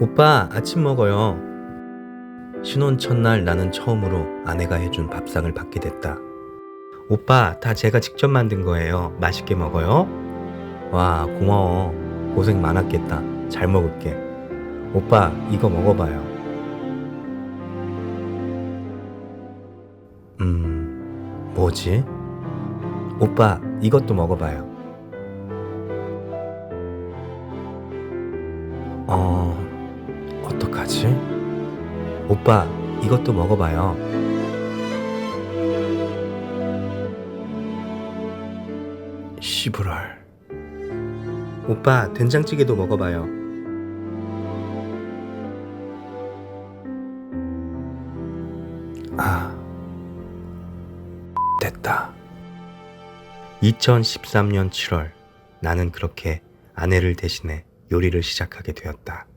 오빠, 아침 먹어요. 신혼 첫날 나는 처음으로 아내가 해준 밥상을 받게 됐다. 오빠, 다 제가 직접 만든 거예요. 맛있게 먹어요. 와, 고마워. 고생 많았겠다. 잘 먹을게. 오빠, 이거 먹어봐요. 음, 뭐지? 오빠, 이것도 먹어봐요. 어, 어떡하지? 오빠, 이것도 먹어봐요. 시부럴. 오빠, 된장찌개도 먹어봐요. 아, 됐다. 2013년 7월, 나는 그렇게 아내를 대신해 요리를 시작하게 되었다.